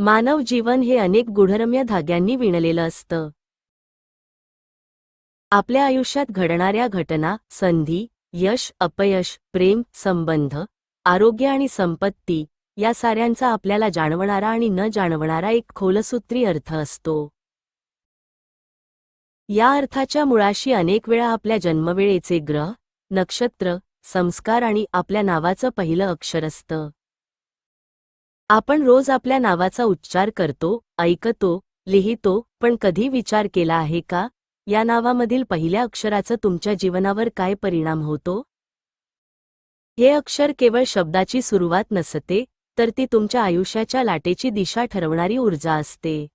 मानव जीवन हे अनेक गुढरम्य धाग्यांनी विणलेलं असतं. आपल्या आयुष्यात घडणाऱ्या घटना संधी यश अपयश प्रेम संबंध आरोग्य आणि संपत्ती या साऱ्यांचा आपल्याला जाणवणारा आणि न जाणवणारा एक खोलसूत्री अर्थ असतो. या अर्थाच्या मुळाशी अनेक वेळा आपल्या जन्मवेळेचे ग्रह नक्षत्र संस्कार आणि आपल्या नावाचं पहिलं अक्षर असतं. आपण रोज आपल्या नावाचा उच्चार करतो ऐकतो लिहितो पण कधी विचार केला आहे का? या नावामधील पहिल्या अक्षराचा तुमच्या जीवनावर काय परिणाम होतो? हे अक्षर केवळ शब्दाची सुरुवात नसते तर ती तुमच्या आयुष्याच्या लाटेची दिशा ठरवणारी ऊर्जा असते.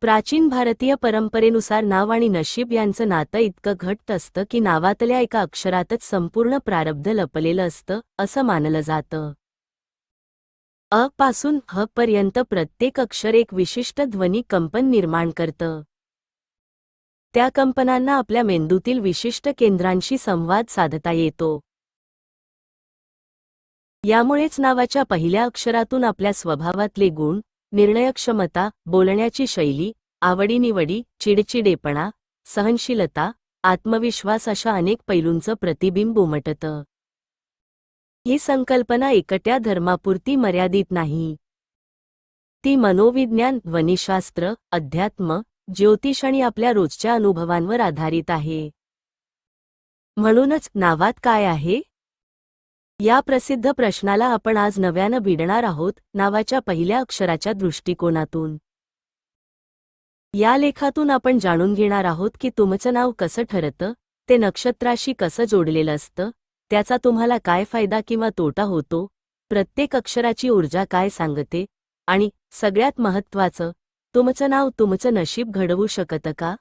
प्राचीन भारतीय परंपरेनुसार नाव आणि नशीब यांचं नातं इतकं घट्ट असतं की नावातल्या एका अक्षरातच संपूर्ण प्रारब्ध लपलेलं असतं असं मानलं जातं. अ पासून ह पर्यंत प्रत्येक अक्षर एक विशिष्ट ध्वनी कंपन निर्माण करतं. त्या कंपनांना आपल्या मेंदूतील विशिष्ट केंद्रांशी संवाद साधता येतो. यामुळेच नावाच्या पहिल्या अक्षरातून आपल्या स्वभावातले गुण निर्णयक्षमता बोलण्याची शैली आवडीनिवडी चिडचिडेपणा सहनशीलता आत्मविश्वास अशा अनेक पैलूंचं प्रतिबिंब उमटतं. ही संकल्पना एकट्या धर्मापुरती मर्यादित नाही. ती मनोविज्ञान ध्वनिशास्त्र अध्यात्म ज्योतिष आणि आपल्या रोजच्या अनुभवांवर आधारित आहे. म्हणूनच नावात काय आहे? या प्रसिद्ध प्रश्नाला आपण आज नव्यानं भिडणार आहोत नावाच्या पहिल्या अक्षराच्या दृष्टिकोनातून. या लेखातून आपण जाणून घेणार आहोत की तुमचं नाव कसं ठरतं ते नक्षत्राशी कसं जोडलेलं असतं त्याचा तुम्हाला काय फायदा किंवा तोटा होतो? प्रत्येक अक्षराची ऊर्जा काय सांगते? आणि सगळ्यात महत्त्वाचं तुमचं नाव तुमचं नशीब घडवू शकतं का?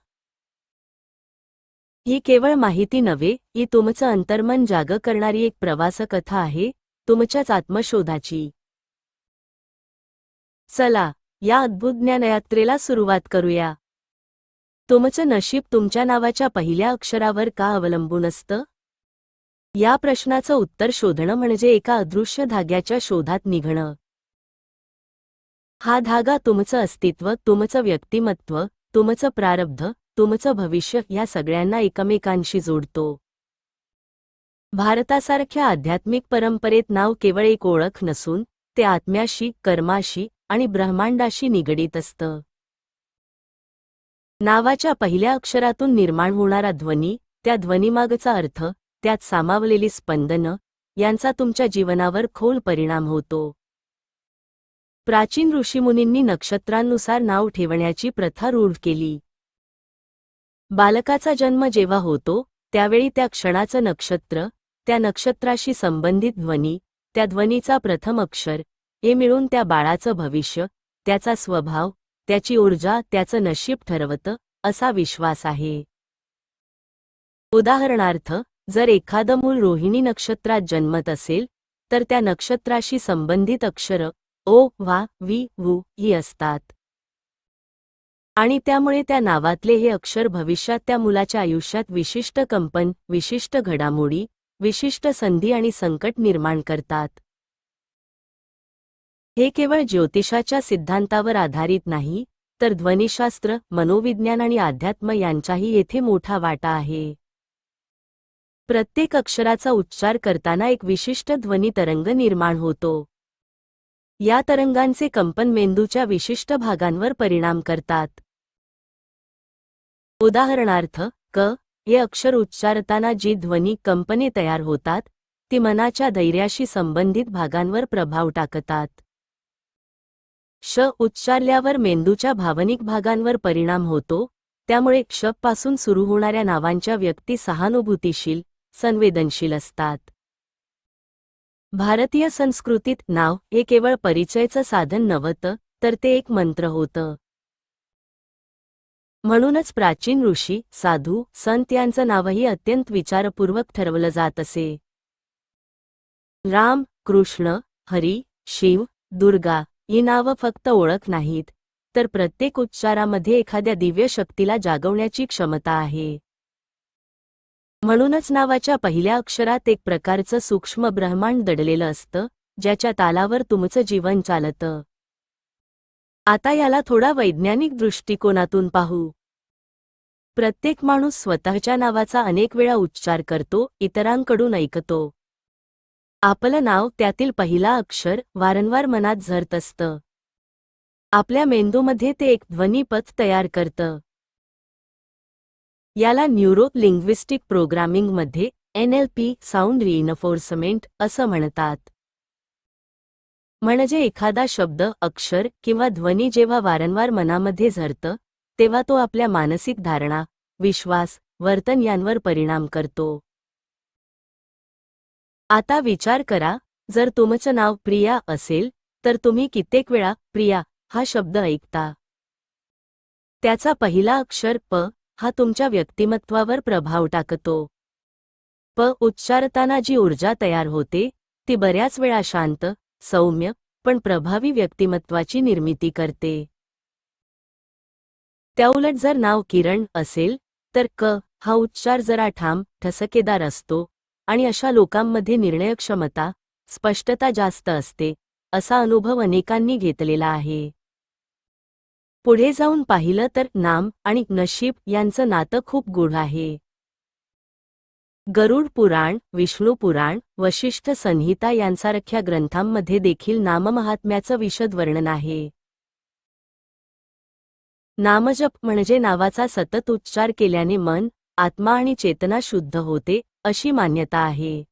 ही केवळ माहिती नव्हे ही तुमचं अंतर्मन जाग करणारी एक प्रवासकथा आहे तुमच्याच आत्मशोधाची. चला या अद्भुत ज्ञानयात्रेला सुरुवात करूया. तुमचं नशीब तुमच्या नावाच्या पहिल्या अक्षरावर का अवलंबून असतं? या प्रश्नाचं उत्तर शोधणं म्हणजे एका अदृश्य धाग्याच्या शोधात निघणं. हा धागा तुमचं अस्तित्व तुमचं व्यक्तिमत्व तुमचं प्रारब्ध तुमचं भविष्य या सगळ्यांना एकमेकांशी जोडतो. भारतासारख्या आध्यात्मिक परंपरेत नाव केवळ एक ओळख नसून ते आत्म्याशी कर्माशी आणि ब्रह्मांडाशी निगडीत असतं. नावाच्या पहिल्या अक्षरातून निर्माण होणारा ध्वनी त्या ध्वनीमागचा अर्थ त्यात सामावलेली स्पंदनं यांचा तुमच्या जीवनावर खोल परिणाम होतो. प्राचीन ऋषीमुनींनी नक्षत्रांनुसार नाव ठेवण्याची प्रथा रूढ केली. बालकाचा जन्म जेव्हा होतो त्यावेळी त्या क्षणाचं नक्षत्र त्या नक्षत्राशी संबंधित ध्वनी त्या ध्वनीचा प्रथम अक्षर हे मिळून त्या बाळाचं भविष्य त्याचा स्वभाव त्याची ऊर्जा त्याचं नशीब ठरवतं असा विश्वास आहे. उदाहरणार्थ जर एखादं मूल रोहिणी नक्षत्रात जन्मत असेल तर त्या नक्षत्राशी संबंधित अक्षर ओ वा वी वू ही असतात. आणि त्यामुळे त्या नावातले हे अक्षर भविष्यात त्या मुलाच्या आयुष्यात विशिष्ट कंपन विशिष्ट घडामोडी विशिष्ट संधी आणि संकट निर्माण करतात. हे केवळ ज्योतिषाच्या सिद्धांतावर आधारित नाही तर ध्वनिशास्त्र मनोविज्ञान आणि अध्यात्म यांचाही येथे मोठा वाटा आहे. प्रत्येक अक्षराचा उच्चार करताना एक विशिष्ट ध्वनी तरंग निर्माण होतो. या तरंगांचे कंपन मेंदूच्या विशिष्ट भागांवर परिणाम करतात. उदाहरणार्थ क हे अक्षर उच्चारताना जी ध्वनी कंपने तयार होतात ती मनाच्या धैर्याशी संबंधित भागांवर प्रभाव टाकतात. श उच्चारल्यावर मेंदूच्या भावनिक भागांवर परिणाम होतो त्यामुळे क्षपासून सुरू होणाऱ्या नावांच्या व्यक्ती सहानुभूतीशील संवेदनशील असतात. भारतीय संस्कृतीत नाव हे केवळ परिचयचं साधन नव्हतं तर ते एक मंत्र होतं. म्हणूनच प्राचीन ऋषी साधू संत यांचं नावही अत्यंत विचारपूर्वक ठरवलं जात असे. राम कृष्ण हरी शिव दुर्गा ही नावं फक्त ओळख नाहीत तर प्रत्येक उच्चारामध्ये एखाद्या दिव्य शक्तीला जागवण्याची क्षमता आहे. म्हणूनच नावाच्या पहिल्या अक्षरात एक प्रकारचं सूक्ष्म ब्रह्मांड दडलेलं असतं ज्याच्या तालावर तुमचं जीवन चालतं. आता याला थोडा वैज्ञानिक दृष्टिकोनातून पाहू. प्रत्येक माणूस स्वतःच्या नावाचा अनेक वेळा उच्चार करतो इतरांकडून ऐकतो. आपलं नाव त्यातील पहिला अक्षर वारंवार मनात झरत असतं. आपल्या मेंदूमध्ये ते एक ध्वनीपथ तयार करतं. याला न्यूरो लिंग्विस्टिक प्रोग्रामिंगमध्ये एनएलपी साऊंड रिइनफोर्समेंट असं म्हणतात. म्हणजे एखादा शब्द अक्षर किंवा ध्वनी जेव्हा वारंवार मनामध्ये झरतं तेव्हा तो आपल्या मानसिक धारणा विश्वास वर्तन यांवर परिणाम करतो. आता विचार करा जर तुमचं नाव प्रिया असेल तर तुम्ही कित्येक वेळा प्रिया हा शब्द ऐकता. त्याचा पहिला अक्षर प हा तुमच्या व्यक्तिमत्वावर प्रभाव टाकतो. प. उच्चारताना जी ऊर्जा तयार होते ती बऱ्याच वेळा शांत सौम्य पण प्रभावी व्यक्तिमत्वाची निर्मिती करते. त्याउलट जर नाव किरण असेल तर क हा उच्चार जरा ठाम ठसकेदार असतो आणि अशा लोकांमध्ये निर्णयक्षमता स्पष्टता जास्त असते असा अनुभव अनेकांनी घेतलेला आहे. पुढे जाऊन पाहिलं तर नाम आणि नशीब यांचं नातं खूप गूढ आहे. गरुड पुराण विष्णू पुराण वशिष्ठ संहिता यांसारख्या ग्रंथांमध्ये देखील नाममहात्म्याचं विशद वर्णन आहे. नामजप म्हणजे नावाचा सतत उच्चार केल्याने मन आत्मा आणि चेतना शुद्ध होते अशी मान्यता आहे.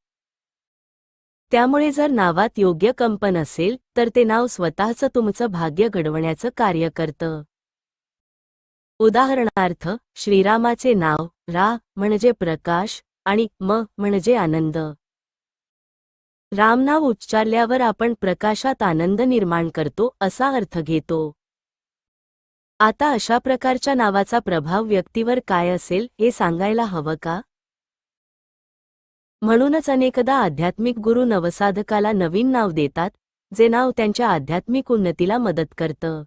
त्यामुळे जर नावात योग्य कंपन असेल तर ते नाव स्वतःचं तुमचं भाग्य घडवण्याचं कार्य करतं. उदाहरणार्थ श्रीरामाचे नाव रा म्हणजे प्रकाश आणि म म्हणजे आनंद. रामनाव उच्चारल्यावर आपण प्रकाशात आनंद निर्माण करतो असा अर्थ घेतो. आता अशा प्रकारच्या नावाचा प्रभाव व्यक्तीवर काय असेल हे सांगायला हवं का? म्हणूनच अनेकदा आध्यात्मिक गुरु नवसाधकाला नवीन नाव देतात जे नाव त्यांच्या आध्यात्मिक उन्नतीला मदत करतं.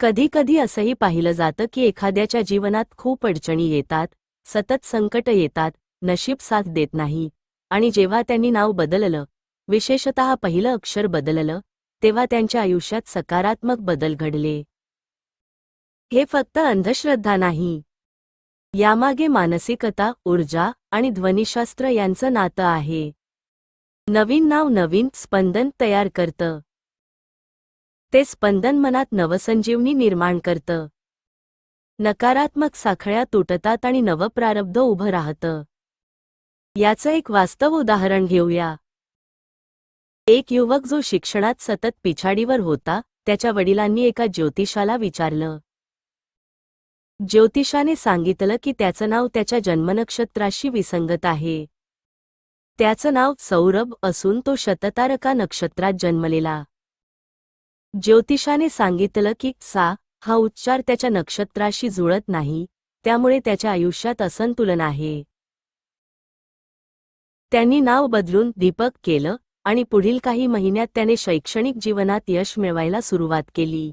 कधी कधी असंही पाहिलं जातं की एखाद्याच्या जीवनात खूप अडचणी येतात सतत संकट येतात नशीब साथ देत नाही आणि जेव्हा त्यांनी नाव बदललं विशेषतः पहिलं अक्षर बदललं तेव्हा त्यांच्या आयुष्यात सकारात्मक बदल घडले. हे फक्त अंधश्रद्धा नाही. यामागे मानसिकता ऊर्जा आणि ध्वनिशास्त्र यांचं नातं आहे. नवीन नाव नवीन स्पंदन तयार करतं. ते स्पंदन मनात नवसंजीवनी निर्माण करतं. नकारात्मक साखळ्या तुटतात आणि नवप्रारब्ध उभं राहतं. याचं एक वास्तव उदाहरण घेऊया. एक युवक जो शिक्षणात सतत पिछाडीवर होता त्याच्या वडिलांनी एका ज्योतिषाला विचारलं ज्योतिषाने सांगितलं की त्याचं नाव त्याच्या जन्मनक्षत्राशी विसंगत आहे. त्याचं नाव सौरभ असून तो शततारका नक्षत्रात जन्मलेला. ज्योतिषाने सांगितलं की सा हा उच्चार त्याच्या नक्षत्राशी जुळत नाही त्यामुळे त्याच्या आयुष्यात असंतुलन आहे. त्यांनी नाव बदलून दीपक केलं आणि पुढील काही महिन्यात त्याने शैक्षणिक जीवनात यश मिळवायला सुरुवात केली.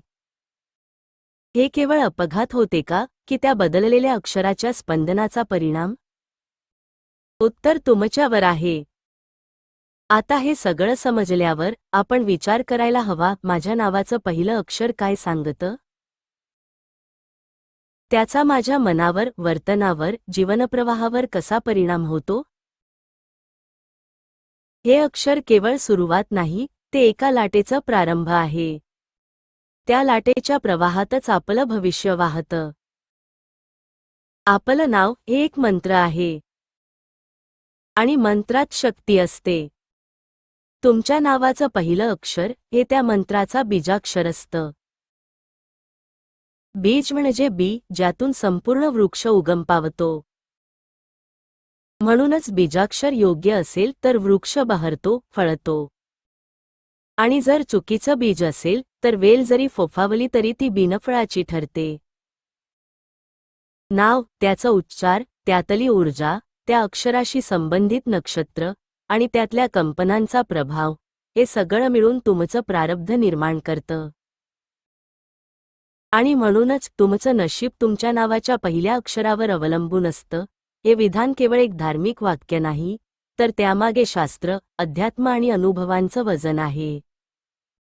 हे केवळ अपघात होते का? की त्या बदललेल्या अक्षराच्या स्पंदनाचा परिणाम? उत्तर तुमच्यावर आहे. आता हे सगळं समजल्यावर आपण विचार करायला हवा माझ्या नावाचं पहिलं अक्षर काय सांगतं? त्याचा माझ्या मनावर वर्तनावर जीवनप्रवाहावर कसा परिणाम होतो? हे अक्षर केवळ सुरुवात नाही ते एका लाटेचा प्रारंभ आहे. त्या लाटेच्या प्रवाहातच आपलं भविष्य वाहतं. आपलं नाव हे एक मंत्र आहे. आणि मंत्रात शक्ती असते. तुमच्या नावाचं पहिलं अक्षर हे त्या मंत्राचा बीजाक्षर असतं. बीज म्हणजे बी ज्यातून संपूर्ण वृक्ष उगम पावतो म्हणूनच बीजाक्षर योग्य असेल तर वृक्ष बहरतो फळतो. आणि जर चुकीचं बीज असेल तर वेल जरी फोफावली तरी ती बिनफळाची ठरते. नाव त्याचा उच्चार त्यातली ऊर्जा त्या अक्षराशी संबंधित नक्षत्र आणि त्यातल्या कंपनांचा प्रभाव हे सगळं मिळून तुमचं प्रारब्ध निर्माण करतं. आणि म्हणूनच तुमचं नशीब तुमच्या नावाच्या पहिल्या अक्षरावर अवलंबून असतं हे विधान केवळ एक धार्मिक वाक्य नाही तर त्यामागे शास्त्र अध्यात्म आणि अनुभवांचं वजन आहे.